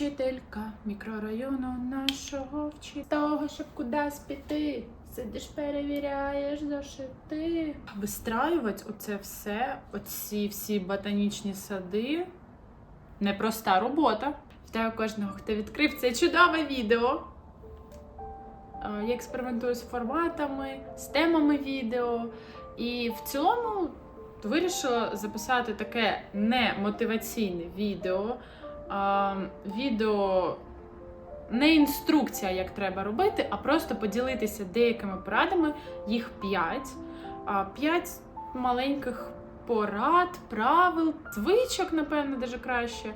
Вчителька мікрорайону нашого вчить того, щоб кудись піти. Сидиш, перевіряєш зошити. Вистраювати оце все, оці всі ботанічні сади. Непроста робота. Вітаю кожного, хто відкрив це чудове відео. Я експериментую з форматами, з темами відео. І в цілому вирішила записати таке не мотиваційне відео. Відео не інструкція, як треба робити, а просто поділитися деякими порадами, їх п'ять. А, П'ять маленьких порад, правил, звичок, напевно, даже краще,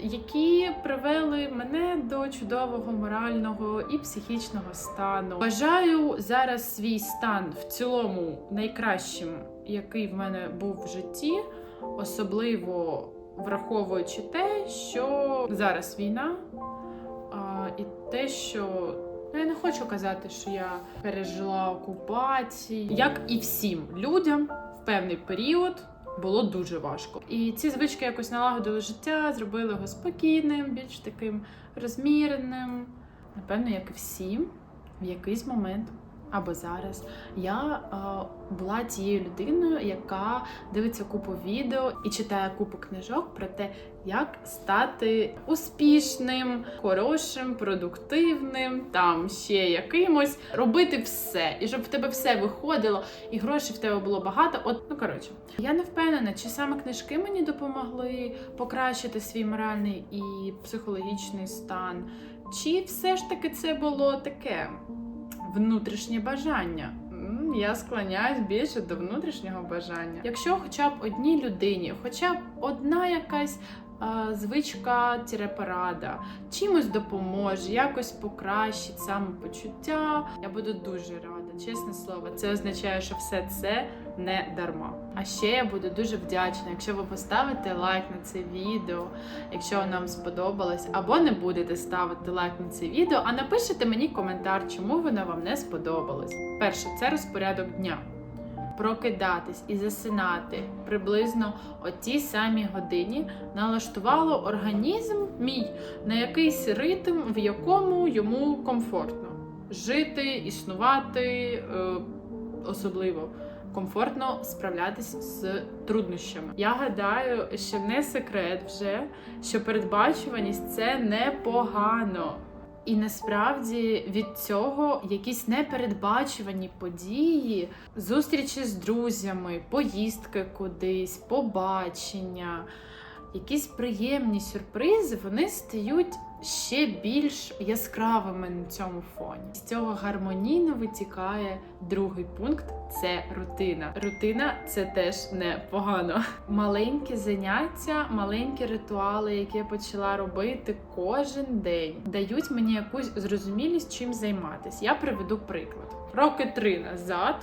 які привели мене до чудового морального і психічного стану. Бажаю зараз свій стан в цілому найкращим, який в мене був в житті, особливо враховуючи те, що зараз війна, а, і те, що ну, я не хочу казати, що я пережила окупацію, як і всім людям в певний період. Було дуже важко. І ці звички якось налагодили життя, зробили його спокійним, більш таким розміреним. Напевно, як і всім, в якийсь момент або зараз. Я е, була тією людиною, яка дивиться купу відео і читає купу книжок про те, як стати успішним, хорошим, продуктивним, там ще якимось, робити все, і щоб в тебе все виходило, і грошей в тебе було багато. От, ну коротше, я не впевнена, чи саме книжки мені допомогли покращити свій моральний і психологічний стан, чи все ж таки це було таке внутрішнє бажання. Я склоняюсь більше до внутрішнього бажання. Якщо хоча б одній людині, хоча б одна якась звичка порада чимось допоможе, якось покращить самопочуття, я буду дуже рада. Чесне слово, це означає, що все це не дарма. А ще я буду дуже вдячна, якщо ви поставите лайк на це відео, якщо вам сподобалось, або не будете ставити лайк на це відео, а напишете мені коментар, чому воно вам не сподобалось. Перше, це розпорядок дня. Прокидатись і засинати приблизно о тій самій годині налаштувало організм мій на якийсь ритм, в якому йому комфортно жити, існувати, е, особливо комфортно справлятись з труднощами. Я гадаю, що не секрет вже, що передбачуваність це непогано. І насправді від цього якісь непередбачувані події, зустрічі з друзями, поїздки кудись, побачення, якісь приємні сюрпризи, вони стають ще більш яскравими на цьому фоні. З цього гармонійно витікає другий пункт це рутина. Рутина це теж непогано. Маленькі заняття, маленькі ритуали, які я почала робити кожен день, дають мені якусь зрозумілість, чим займатися. Я приведу приклад. Роки три назад.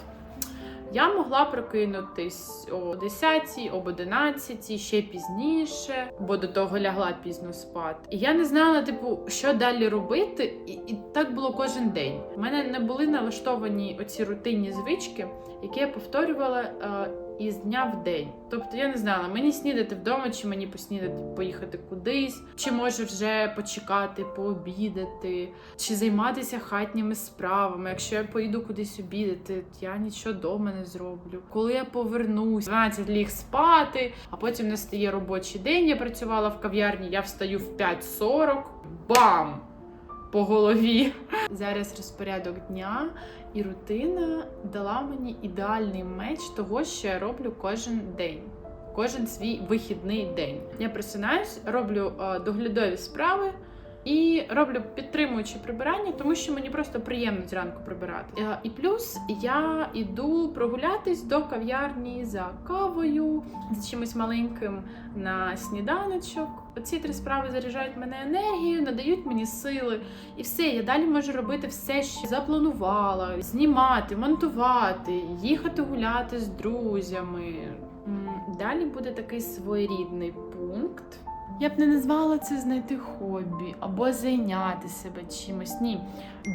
Я могла прокинутись о 10, об 11, ще пізніше, бо до того лягла пізно спати. І я не знала, типу, що далі робити, і, і так було кожен день. У мене не були налаштовані оці рутинні звички, які я повторювала е, із дня в день. Тобто я не знала, мені снідати вдома, чи мені поснідати, поїхати кудись, чи може вже почекати, пообідати, чи займатися хатніми справами. Якщо я поїду кудись обідати, я нічого вдома не зроблю. Коли я повернусь, 12 ліг спати, а потім настає робочий день. Я працювала в кав'ярні, я встаю в 5.40, бам! По голові. Зараз розпорядок дня і рутина дала мені ідеальний меч того, що я роблю кожен день. Кожен свій вихідний день. Я просинаюсь, роблю е, доглядові справи і роблю підтримуючі прибирання, тому що мені просто приємно зранку прибирати. Е, і плюс я іду прогулятись до кав'ярні за кавою, з чимось маленьким на сніданочок. Оці три справи заряджають мене енергією, надають мені сили. І все, я далі можу робити все, що запланувала: знімати, монтувати, їхати гуляти з друзями. Далі буде такий своєрідний пункт. Я б не назвала це знайти хобі або зайняти себе чимось. Ні,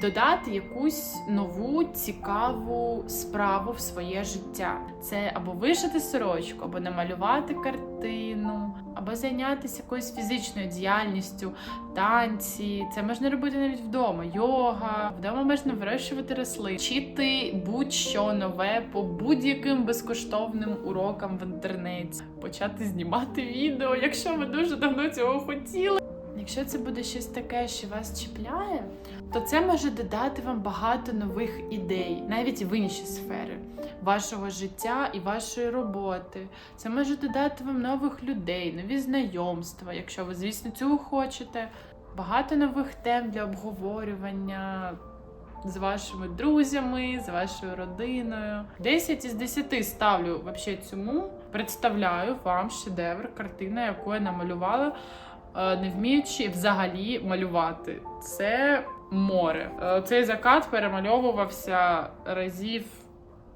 додати якусь нову цікаву справу в своє життя. Це або вишити сорочку, або намалювати картину рутину, або зайнятися якоюсь фізичною діяльністю, танці. Це можна робити навіть вдома. Йога, вдома можна вирощувати рослини, вчити будь-що нове по будь-яким безкоштовним урокам в інтернеті, почати знімати відео, якщо ви дуже давно цього хотіли. Якщо це буде щось таке, що вас чіпляє, то це може додати вам багато нових ідей, навіть в інші сфери вашого життя і вашої роботи. Це може додати вам нових людей, нові знайомства, якщо ви, звісно, цього хочете. Багато нових тем для обговорювання з вашими друзями, з вашою родиною. 10 із 10 ставлю вообще цьому. Представляю вам шедевр, картина, яку я намалювала, е, не вміючи взагалі малювати. Це море. Е, Цей закат перемальовувався разів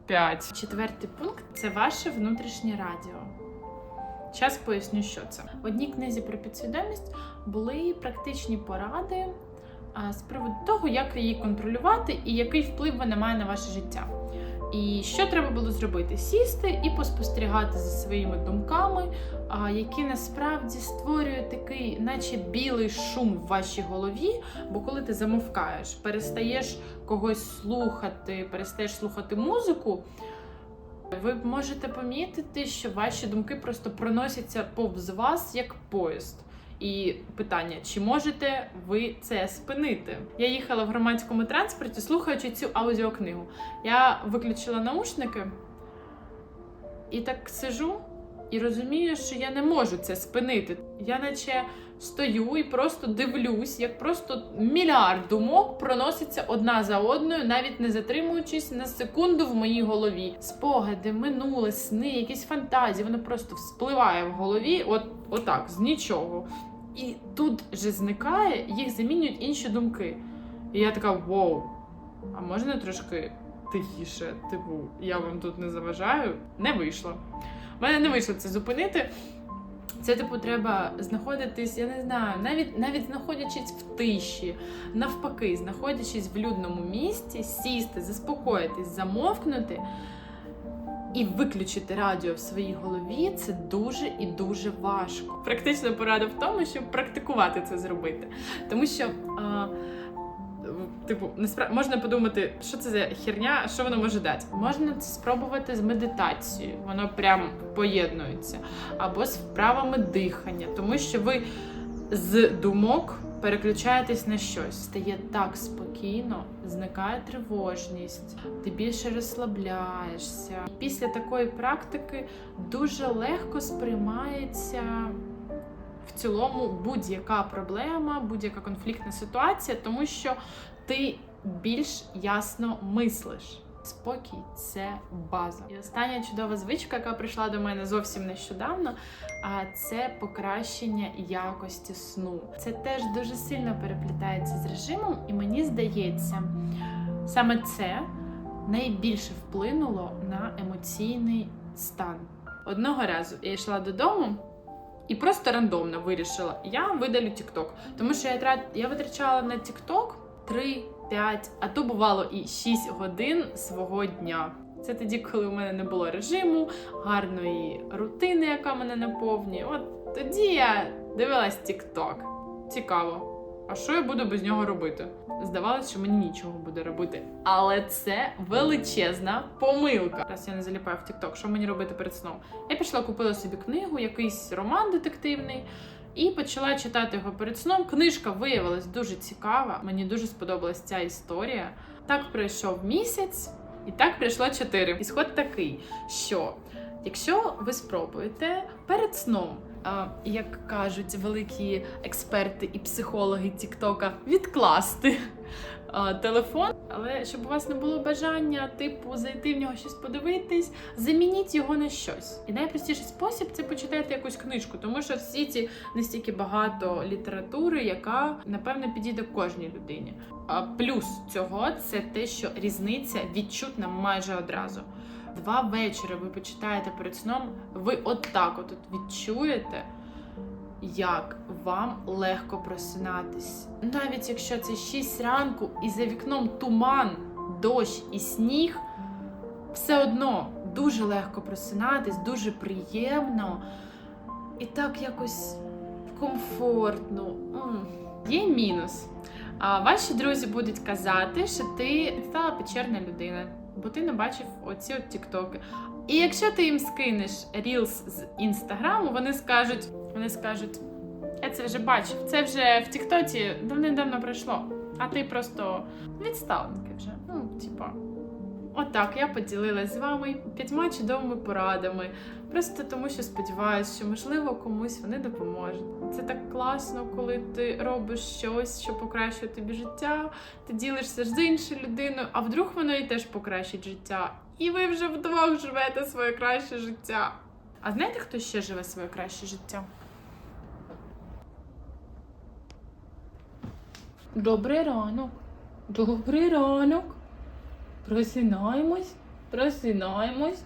5. Четвертий пункт це ваше внутрішнє радіо. Зараз поясню, що це. В одній книзі про підсвідомість були практичні поради з приводу того, як її контролювати і який вплив вона має на ваше життя. І що треба було зробити? Сісти і поспостерігати за своїми думками, які насправді створюють такий, наче білий шум в вашій голові. Бо коли ти замовкаєш, перестаєш когось слухати, перестаєш слухати музику, ви можете помітити, що ваші думки просто проносяться повз вас як поїзд. І питання, чи можете ви це спинити? Я їхала в громадському транспорті, слухаючи цю аудіокнигу. Я виключила наушники і так сижу і розумію, що я не можу це спинити. Я наче стою і просто дивлюсь, як просто мільярд думок проноситься одна за одною, навіть не затримуючись на секунду в моїй голові. Спогади, минуле, сни, якісь фантазії, воно просто вспливає в голові, от отак, з нічого. І тут же зникає, їх замінюють інші думки. І я така: воу, а можна трошки тихіше? Типу, я вам тут не заважаю? Не вийшло. У мене не вийшло це зупинити. Це, типу, треба знаходитись, я не знаю, навіть навіть знаходячись в тиші, навпаки, знаходячись в людному місці, сісти, заспокоїтись, замовкнути і виключити радіо в своїй голові це дуже і дуже важко. Практична порада в тому, щоб практикувати це зробити. Тому що. А, Типу, насправді можна подумати, що це за херня, що воно може дати. Можна це спробувати з медитацією, воно прям поєднується, або з вправами дихання, тому що ви з думок переключаєтесь на щось. Стає так спокійно, зникає тривожність, ти більше розслабляєшся. Після такої практики дуже легко сприймається цілому будь-яка проблема, будь-яка конфліктна ситуація, тому що ти більш ясно мислиш. Спокій це база. І остання чудова звичка, яка прийшла до мене зовсім нещодавно, а це покращення якості сну. Це теж дуже сильно переплітається з режимом, і мені здається, саме це найбільше вплинуло на емоційний стан. Одного разу я йшла додому. І просто рандомно вирішила, я видалю TikTok. Тому що я я витрачала на TikTok 3, 5, а то бувало і 6 годин свого дня. Це тоді, коли у мене не було режиму, гарної рутини, яка мене наповнює. От тоді я дивилась TikTok. Цікаво. А що я буду без нього робити? Здавалося, що мені нічого буде робити. Але це величезна помилка. Раз я не заліпаю в TikTok, що мені робити перед сном? Я пішла, купила собі книгу, якийсь роман детективний, і почала читати його перед сном. Книжка виявилась дуже цікава. Мені дуже сподобалась ця історія. Так пройшов місяць, і так прийшло чотири. Ісход такий, що якщо ви спробуєте перед сном. Як кажуть великі експерти і психологи Тіктока, відкласти телефон, але щоб у вас не було бажання, типу, зайти в нього щось подивитись, замініть його на щось. І найпростіший спосіб це почитати якусь книжку, тому що в світі настільки багато літератури, яка напевно підійде кожній людині. А плюс цього це те, що різниця відчутна майже одразу. Два вечори ви почитаєте перед сном, ви отак от відчуєте, як вам легко просинатись. Навіть якщо це 6 ранку і за вікном туман, дощ і сніг, все одно дуже легко просинатись, дуже приємно. і так якось комфортно. Є мінус. А ваші друзі будуть казати, що ти стала печерна людина, бо ти не бачив оці от тіктоки. І якщо ти їм скинеш рілс з інстаграму, вони скажуть, вони скажуть, я це вже бачив, це вже в Тіктоці давним-давно пройшло. А ти просто відставники вже. Ну, типа. Отак, я поділилась з вами п'ятьма чудовими порадами. Просто тому, що сподіваюся, що можливо комусь вони допоможуть. Це так класно, коли ти робиш щось, що покращує тобі життя, ти ділишся з іншою людиною, а вдруг воно і теж покращить життя. І ви вже вдвох живете своє краще життя. А знаєте, хто ще живе своє краще життя? Добрий ранок. Добрий ранок. Просинаємось, просинаємось.